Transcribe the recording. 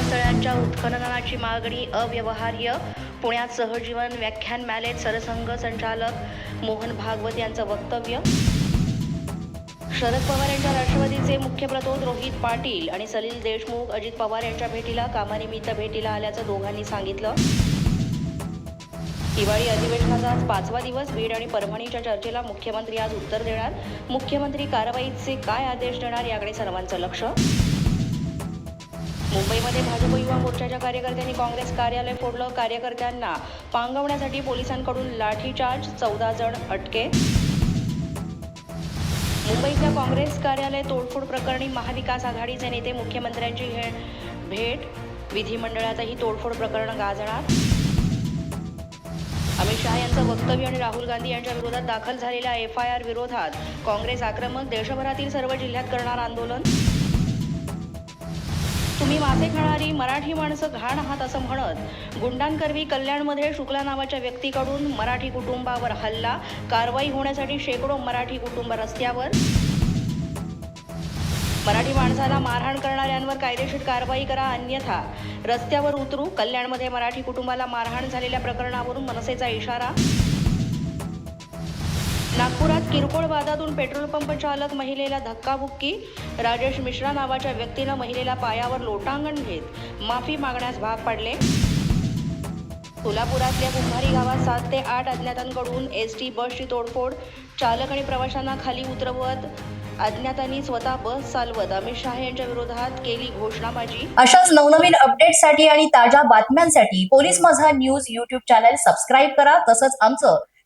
आरक्षणाची मागणी अव्यवहार्य. पुण्यात सहजीवन व्याख्यानमालेत सरसंघ संचालक मोहन भागवत यांचं वक्तव्य. शरद पवार यांच्या राष्ट्रवादीचे मुख्य प्रतोद रोहित पाटील आणि सलील देशमुख अजित पवार यांच्या भेटीला कामानिमित्त भेटीला आल्याचं दोघांनी सांगितलं. हिवाळी अधिवेशनाचा आज पाचवा दिवस बीड आणि परभणीच्या चर्चेला मुख्यमंत्री आज उत्तर देणार. मुख्यमंत्री कारवाईचे काय आदेश देणार याकडे सर्वांचं लक्ष. मुंबईमध्ये भाजप युवा मोर्चाच्या कार्यकर्त्यांनी काँग्रेस कार्यालय फोडलं. कार्यकर्त्यांना पांगवण्यासाठी पोलिसांकडून लाठीचार्ज. चौदा जण अटके. मुंबईतल्या काँग्रेस कार्यालय तोडफोड प्रकरणी महाविकास आघाडीचे नेते मुख्यमंत्र्यांची भेट. विधिमंडळातही तोडफोड प्रकरण गाजणार. अमित शहा यांचं वक्तव्य आणि राहुल गांधी यांच्या विरोधात दाखल झालेल्या एफ आय आर विरोधात काँग्रेस आक्रमक. देशभरातील सर्व जिल्ह्यात करणार आंदोलन. तुम्ही मासे खाणारी मराठी माणसं घाण आहात असं म्हणत गुंडांकरवी कल्याणमध्ये शुक्ला नावाच्या व्यक्तीकडून मराठी कुटुंबावर हल्ला कारवाई होण्यासाठी शेकडो मराठी कुटुंब रस्त्यावर. मराठी माणसाला मारहाण करणाऱ्यांवर कायदेशीर कारवाई करा अन्यथा. रस्त्यावर उतरू कल्याणमध्ये मराठी कुटुंबाला मारहाण झालेल्या प्रकरणावरून मनसेचा इशारा. नागपुरात किरकोळ वादातून पेट्रोल पंप चालक महिलेला धक्काबुक्की. राजेश मिश्रा नावाच्या व्यक्तीनं महिलेला पायावर लोटांगण घेत माफी मागण्यास भाग पाडले. सोलापुरातल्या कुंभारी गावात सात ते आठ अज्ञातांकडून एस टी बसची तोडफोड. चालक आणि प्रवाशांना खाली उतरवत अज्ञातांनी स्वतः बस चालवत अमित शहा यांच्या विरोधात केली घोषणाबाजी. अशाच नवनवीन अपडेटसाठी आणि ताज्या बातम्यांसाठी police Majha news YouTube channel subscribe करा. तसंच आमचं